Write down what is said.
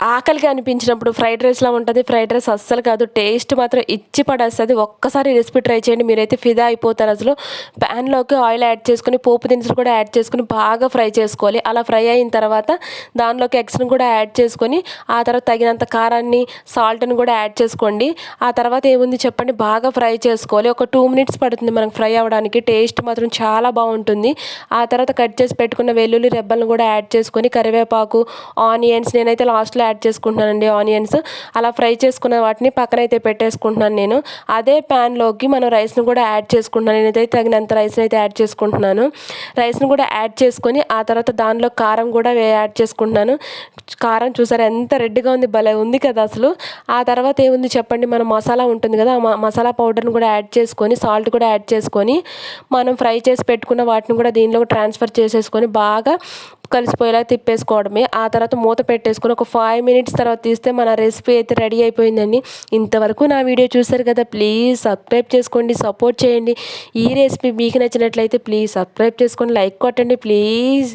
ఆకలిగా అనిపించినప్పుడు ఫ్రైడ్ రైస్లా ఉంటుంది. ఫ్రైడ్ రైస్ అస్సలు కాదు. టేస్ట్ మాత్రం ఇచ్చి పడేస్తుంది. ఒక్కసారి రెసిపీ ట్రై చేయండి. మీరైతే ఫిదా అయిపోతారు అసలు. ప్యాన్లోకి ఆయిల్ యాడ్ చేసుకుని పోపు దినుసులు కూడా యాడ్ చేసుకుని బాగా ఫ్రై చేసుకోవాలి. అలా ఫ్రై అయిన తర్వాత దానిలోకి ఎగ్స్ని కూడా యాడ్ చేసుకొని ఆ తర్వాత తగినంత కారాన్ని సాల్ట్ని కూడా యాడ్ చేసుకోండి. ఆ తర్వాత ఏముంది చెప్పండి? బాగా ఫ్రై చేసుకోవాలి. ఒక టూ మినిట్స్ పడుతుంది మనకు ఫ్రై అవ్వడానికి. టేస్ట్ మాత్రం చాలా బాగుంటుంది. ఆ తర్వాత కట్ చేసి పెట్టుకున్న వెల్లుల్లి రెబ్బలను కూడా యాడ్ చేసుకొని కరివేపాకు ఆనియన్స్ నేనైతే లాస్ట్లో యాడ్ చేసుకుంటున్నానండి ఆనియన్స్. అలా ఫ్రై చేసుకున్న వాటిని పక్కన అయితే పెట్టేసుకుంటున్నాను నేను. అదే ప్యాన్లోకి మనం రైస్ను కూడా యాడ్ చేసుకుంటున్నాను. నేనైతే తగినంత రైస్ని అయితే యాడ్ చేసుకుంటున్నాను. రైస్ను కూడా యాడ్ చేసుకొని ఆ తర్వాత దానిలో కారం కూడా యాడ్ చేసుకుంటున్నాను. కారం చూసారు ఎంత రెడ్గా ఉంది భలే ఉంది కదా అసలు. ఆ తర్వాత ఏముంది చెప్పండి మన మసాలా ఉంటుంది కదా మసాలా పౌడర్ని కూడా యాడ్ చేసుకొని సాల్ట్ కూడా యాడ్ చేసుకొని మనం ఫ్రై చేసి పెట్టుకున్న వాటిని కూడా దీనిలో ట్రాన్స్ఫర్ చేసేసుకొని బాగా కలిసిపోయేలా తిప్పేసుకోవడమే. ఆ తర్వాత మూత పెట్టేసుకొని ఒక ఫైవ్ మినిట్స్ తర్వాత తీస్తే మన రెసిపీ అయితే రెడీ అయిపోయిందండి. ఇంతవరకు నా వీడియో చూసారు కదా ప్లీజ్ సబ్స్క్రైబ్ చేసుకోండి సపోర్ట్ చేయండి. ఈ రెసిపీ మీకు నచ్చినట్లయితే ప్లీజ్ సబ్స్క్రైబ్ చేసుకోండి లైక్ కొట్టండి ప్లీజ్